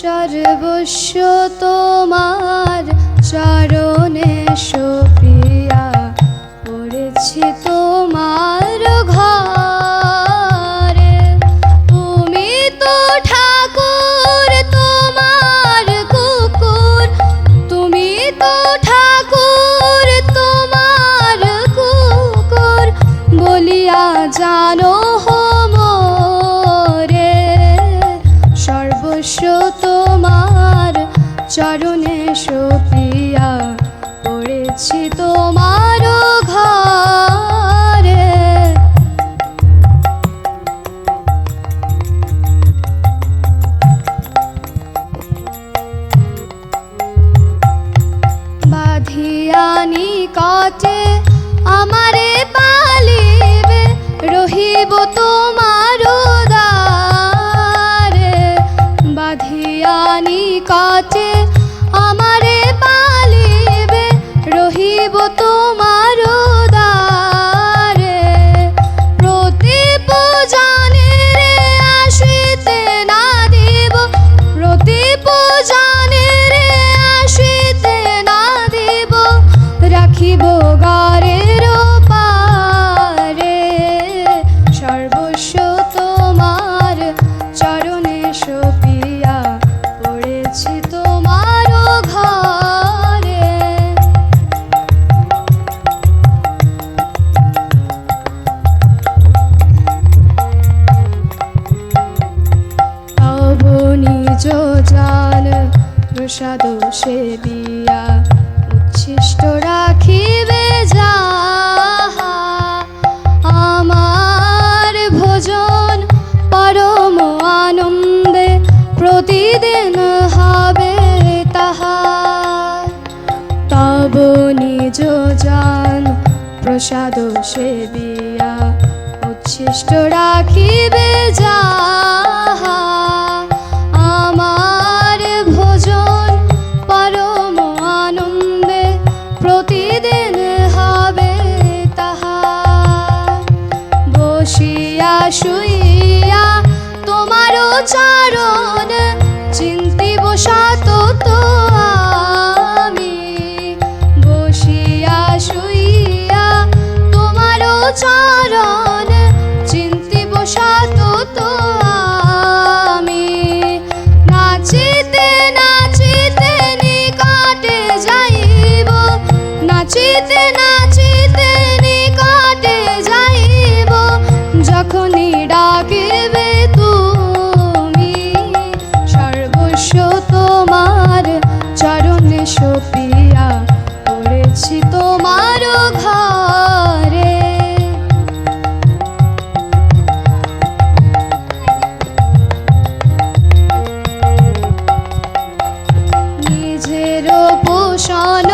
সর্বস্ব তোমার চরণে সপিয়া পড়েছি তোমার ঘরে। তুমি তো ঠাকুর, তোমার কুকুর। তুমি তো ঠাকুর, তোমার কুকুর। বলিয়া জানো চরণে সপিয়া পড়েছি তোমার ঘরে। বাধিয়ানি কটে আমারে পালিবে রহিব তোমার দ্বারে বাধিয়ানি কটে তোমার প্রসাদ সেবিয়া উচ্ছিষ্ট রাখিবে যাহা। আমার ভোজন পরম আনন্দে প্রতিদিন হবে তাহা। তব নিজ জান প্রসাদ সেবিয়া উচ্ছিষ্ট রাখিবে তোমারও চরণ চিন্তিব সত তো আমি। বসিয়া শুইয়া তোমারও চরণ চিন্তিব সত তো তোমার চরণে সপিয়া পড়েছি তোমার ঘরে। নিজের পোষণ